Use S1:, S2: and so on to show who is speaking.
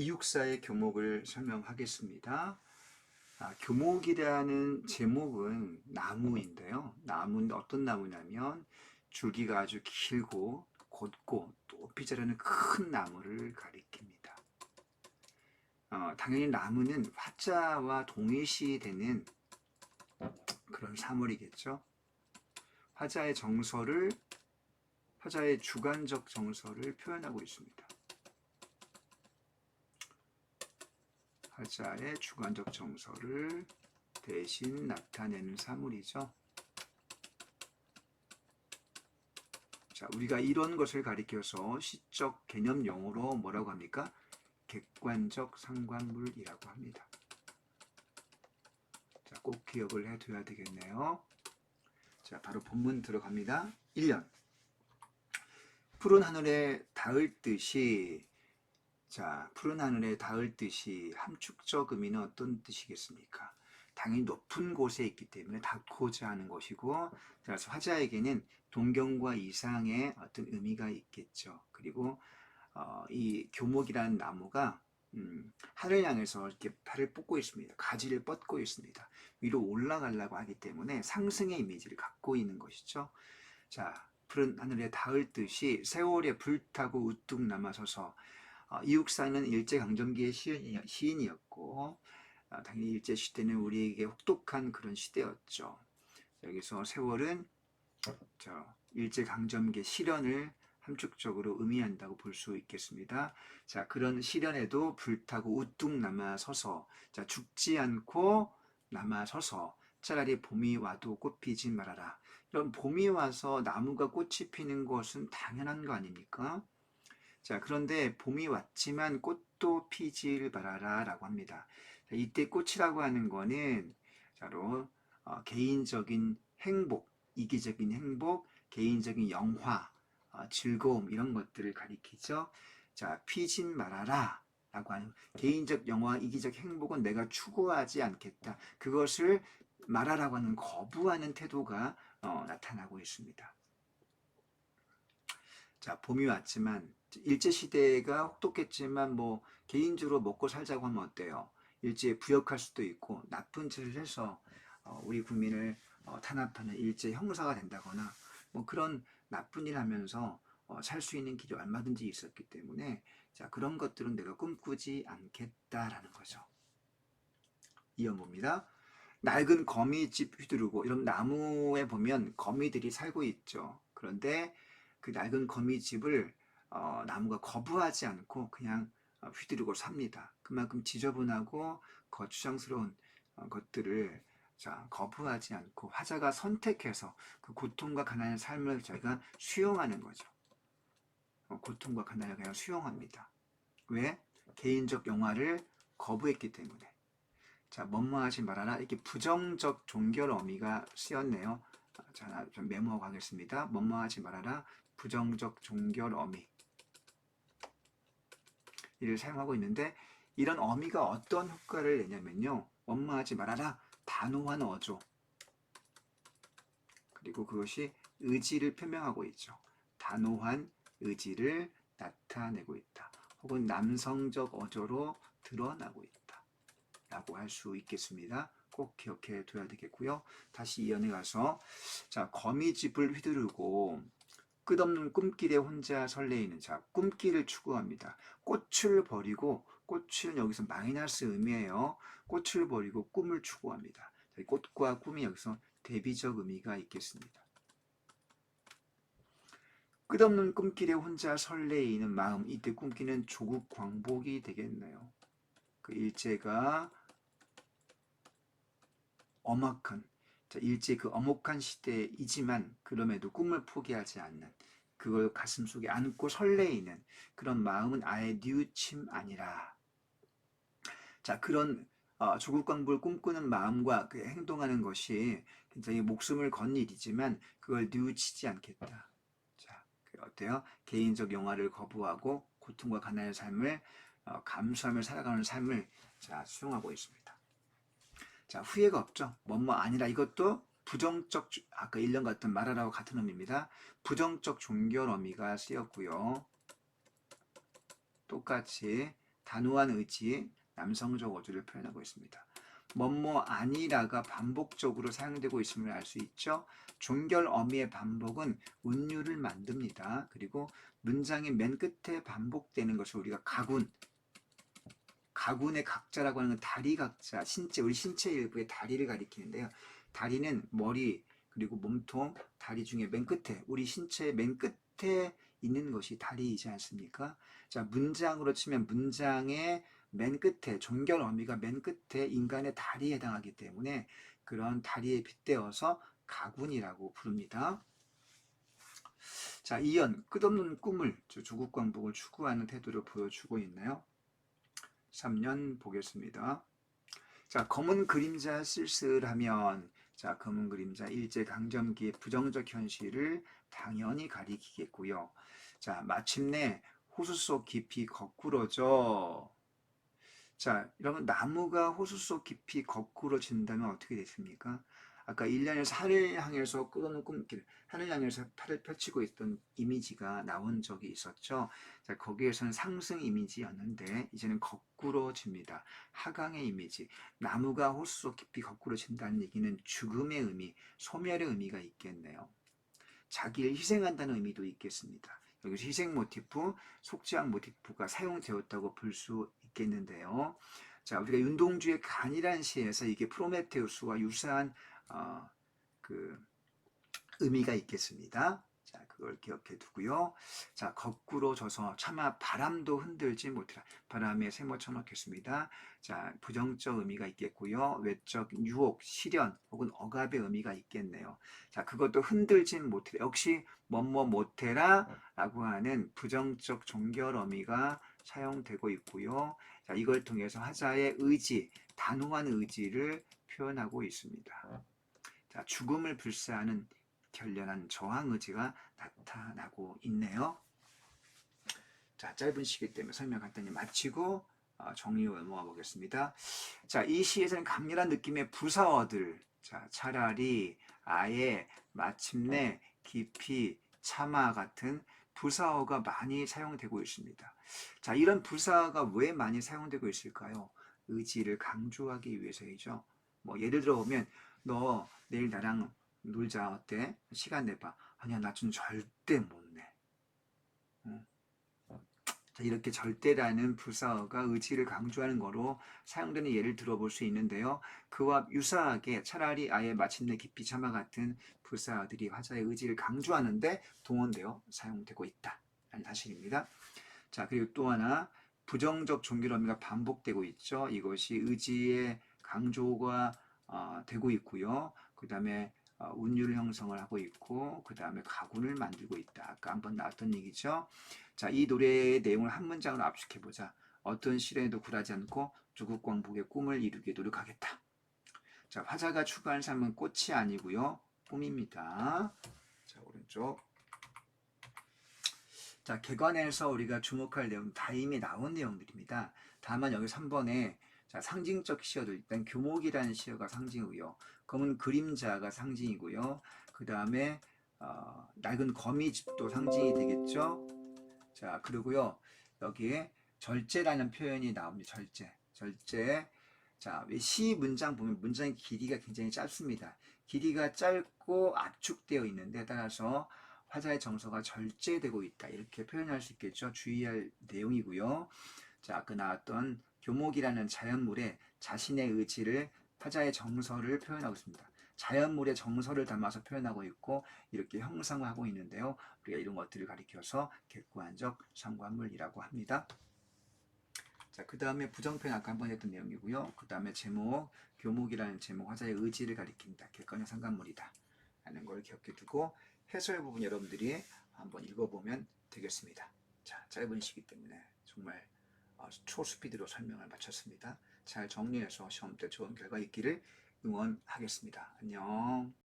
S1: 이육사의 교목을 설명하겠습니다. 아, 교목이라는 제목은 나무인데요. 나무는 어떤 나무냐면 줄기가 아주 길고 곧고 높이 자라는 큰 나무를 가리킵니다. 어, 당연히 나무는 화자와 동일시되는 그런 사물이겠죠. 화자의 정서를 화자의 주관적 정서를 표현하고 있습니다. 화자의 주관적 정서를 대신 나타내는 사물이죠. 자, 우리가 이런 것을 가리켜서 시적 개념 용어로 뭐라고 합니까? 객관적 상관물이라고 합니다. 자, 꼭 기억을 해둬야 되겠네요. 자, 바로 본문 들어갑니다. 1년. 푸른 하늘에 닿을 듯이 자, 푸른 하늘에 닿을 듯이 함축적 의미는 어떤 뜻이겠습니까? 당연히 높은 곳에 있기 때문에 닿고자 하는 것이고, 그래서 화자에게는 동경과 이상의 어떤 의미가 있겠죠. 그리고 어, 이 교목이라는 나무가 음, 하늘 향해서 이렇게 발을 뻗고 있습니다. 가지를 뻗고 있습니다. 위로 올라가려고 하기 때문에 상승의 이미지를 갖고 있는 것이죠. 자, 푸른 하늘에 닿을 듯이 세월에 불타고 우뚝 남아서서 어, 이육사는 일제강점기의 시인이, 시인이었고 어, 당연히 일제시대는 우리에게 혹독한 그런 시대였죠. 여기서 세월은 저 일제강점기 시련을 함축적으로 의미한다고 볼 수 있겠습니다. 자, 그런 시련에도 불타고 우뚝 남아서서 자, 죽지 않고 남아서서 차라리 봄이 와도 꽃 피지 말아라. 이런 봄이 와서 나무가 꽃이 피는 것은 당연한 거 아닙니까? 자, 그런데 봄이 왔지만 꽃도 피질 말아라 라고 합니다. 자, 이때 꽃이라고 하는 거는 바로 어, 개인적인 행복, 이기적인 행복, 개인적인 영화, 어, 즐거움 이런 것들을 가리키죠. 자, 피진 말아라 라고 하는 개인적 영화, 이기적 행복은 내가 추구하지 않겠다. 그것을 말하라고 하는 거부하는 태도가 어, 나타나고 있습니다. 자, 봄이 왔지만 일제 시대가 혹독했지만 뭐 개인적으로 먹고 살자고 하면 어때요? 일제에 부역할 수도 있고 나쁜 짓을 해서 어, 우리 국민을 어, 탄압하는 일제 형사가 된다거나 뭐 그런 나쁜 일 하면서 어, 살수 있는 길이 얼마든지 있었기 때문에 자 그런 것들은 내가 꿈꾸지 않겠다라는 거죠. 이어봅니다. 낡은 거미집 휘두르고 이런 나무에 보면 거미들이 살고 있죠. 그런데 그 낡은 거미집을 어, 나무가 거부하지 않고 그냥 어, 휘두르고 삽니다. 그만큼 지저분하고 거추장스러운 어, 것들을 자, 거부하지 않고 화자가 선택해서 그 고통과 가난의 삶을 저희가 수용하는 거죠. 어, 고통과 가난을 그냥 수용합니다. 왜? 개인적 영화를 거부했기 때문에. 자, 뭐뭐하지 말아라. 이렇게 부정적 종결 어미가 쓰였네요. 아, 자, 좀 메모하고 가겠습니다. 뭐뭐하지 말아라. 부정적 종결 어미. 이를 사용하고 있는데 이런 어미가 어떤 효과를 내냐면요. 원망하지 말아라. 단호한 어조. 그리고 그것이 의지를 표명하고 있죠. 단호한 의지를 나타내고 있다. 혹은 남성적 어조로 드러나고 있다. 라고 할 수 있겠습니다. 꼭 기억해 둬야 되겠고요. 다시 이 연에 가서 자 거미집을 휘두르고 끝없는 꿈길에 혼자 설레이는 자 꿈길을 추구합니다. 꽃을 버리고 꽃은 여기서 마이너스 의미예요. 꽃을 버리고 꿈을 추구합니다. 꽃과 꿈이 여기서 대비적 의미가 있겠습니다. 끝없는 꿈길에 혼자 설레이는 마음 이때 꿈기는 조국 광복이 되겠네요. 그 일제가 엄악한 자, 일제 그 엄혹한 시대이지만 그럼에도 꿈을 포기하지 않는 그걸 가슴 속에 안고 설레이는 그런 마음은 아예 뉘우침 아니라 자 그런 어, 조국 광복을 꿈꾸는 마음과 그 행동하는 것이 굉장히 목숨을 건 일이지만 그걸 뉘우치지 않겠다. 자그 어때요? 개인적 영화를 거부하고 고통과 가난의 삶을 어, 감수하며 살아가는 삶을 자 수용하고 있습니다. 자, 후회가 없죠. 뭐뭐 아니라 이것도 부정적, 아까 1년 같은 말하라고 같은 의미입니다. 부정적 종결 어미가 쓰였고요. 똑같이 단호한 의지, 남성적 어조를 표현하고 있습니다. 뭐뭐 아니라가 반복적으로 사용되고 있음을 알 수 있죠. 종결 어미의 반복은 운율을 만듭니다. 그리고 문장의 맨 끝에 반복되는 것을 우리가 가군, 가군의 각자라고 하는 건 다리 각자, 신체, 우리 신체 일부의 다리를 가리키는데요. 다리는 머리, 그리고 몸통, 다리 중에 맨 끝에, 우리 신체의 맨 끝에 있는 것이 다리이지 않습니까? 자, 문장으로 치면 문장의 맨 끝에, 종결 어미가 맨 끝에 인간의 다리에 해당하기 때문에 그런 다리에 빗대어서 가군이라고 부릅니다. 자, 이연, 끝없는 꿈을, 저 조국 광복을 추구하는 태도를 보여주고 있나요? 3년 보겠습니다. 자, 검은 그림자 쓸쓸하면, 자, 검은 그림자 일제 강점기의 부정적 현실을 당연히 가리키겠고요. 자, 마침내 호수 속 깊이 거꾸러져. 자, 여러분 나무가 호수 속 깊이 거꾸러진다면 어떻게 됐습니까? 아까 1년에서 하늘 향해서 끝없는 꿈길, 하늘 향해서 팔을 펼치고 있던 이미지가 나온 적이 있었죠. 자, 거기에서는 상승 이미지였는데 이제는 거꾸러집니다. 하강의 이미지. 나무가 호수 속 깊이 거꾸러진다는 얘기는 죽음의 의미, 소멸의 의미가 있겠네요. 자기를 희생한다는 의미도 있겠습니다. 여기서 희생 모티프, 속죄악 모티프가 사용되었다고 볼 수 있겠는데요. 자, 우리가 윤동주의 간이라는 시에서 이게 프로메테우스와 유사한 어, 그 의미가 있겠습니다. 자, 그걸 기억해 두고요. 자, 거꾸로 져서 차마 바람도 흔들지 못해라. 바람에 세모 쳐 넣겠습니다. 자, 부정적 의미가 있겠고요. 외적 유혹, 시련 혹은 억압의 의미가 있겠네요. 자, 그것도 흔들진 못해라. 역시 뭐뭐 못해라 라고 하는 부정적 종결 어미가 사용되고 있고요. 자, 이걸 통해서 화자의 의지, 단호한 의지를 표현하고 있습니다. 자, 죽음을 불사하는 결연한 저항 의지가 나타나고 있네요. 자, 짧은 시기 때문에 설명 간단히 마치고 어, 정리로 넘어가 보겠습니다. 자, 이 시에서는 강렬한 느낌의 부사어들, 자, 차라리, 아예, 마침내, 깊이, 차마 같은 부사어가 많이 사용되고 있습니다. 자, 이런 부사어가 왜 많이 사용되고 있을까요? 의지를 강조하기 위해서이죠. 뭐 예를 들어 보면 너 내일 나랑 놀자 어때? 시간 내봐. 아니야 나 좀 절대 못 내. 응? 자, 이렇게 절대라는 부사어가 의지를 강조하는 거로 사용되는 예를 들어볼 수 있는데요. 그와 유사하게 차라리 아예 마침내 깊이 참아 같은 부사어들이 화자의 의지를 강조하는데 동원되어 사용되고 있다라는 사실입니다. 자 그리고 또 하나 부정적 종결 어미가 반복되고 있죠. 이것이 의지의 강조가 어, 되고 있고요. 그 다음에 어, 운율 형성을 하고 있고 그 다음에 가군을 만들고 있다. 아까 한번 나왔던 얘기죠. 자, 이 노래의 내용을 한 문장으로 압축해 보자. 어떤 시련에도 굴하지 않고 조국 광복의 꿈을 이루게 노력하겠다. 자, 화자가 추구하는 삶은 꽃이 아니고요. 꿈입니다. 자, 오른쪽. 자, 개관에서 우리가 주목할 내용 다 이미 나온 내용들입니다. 다만 여기 3번에 자, 상징적 시어도 일단 교목이라는 시어가 상징이고요. 검은 그림자가 상징이고요. 그 다음에 어, 낡은 거미집도 상징이 되겠죠. 자, 그리고요. 여기에 절제라는 표현이 나옵니다. 절제. 절제. 자, 시 문장 보면 문장의 길이가 굉장히 짧습니다. 길이가 짧고 압축되어 있는데 따라서 화자의 정서가 절제되고 있다. 이렇게 표현할 수 있겠죠. 주의할 내용이고요. 자, 아까 나왔던 교목이라는 자연물에 자신의 의지를 화자의 정서를 표현하고 있습니다. 자연물의 정서를 담아서 표현하고 있고 이렇게 형상화하고 있는데요. 우리가 이런 것들을 가리켜서 객관적 상관물이라고 합니다. 자, 그 다음에 부정표현 아까 한번 했던 내용이고요. 그 다음에 제목, 교목이라는 제목, 화자의 의지를 가리킨다. 객관적 상관물이다. 라는 걸 기억해 두고 해설 부분 여러분들이 한번 읽어보면 되겠습니다. 자, 짧은 시기 때문에 정말 어, 초스피드로 설명을 마쳤습니다. 잘 정리해서 시험 때 좋은 결과 있기를 응원하겠습니다. 안녕.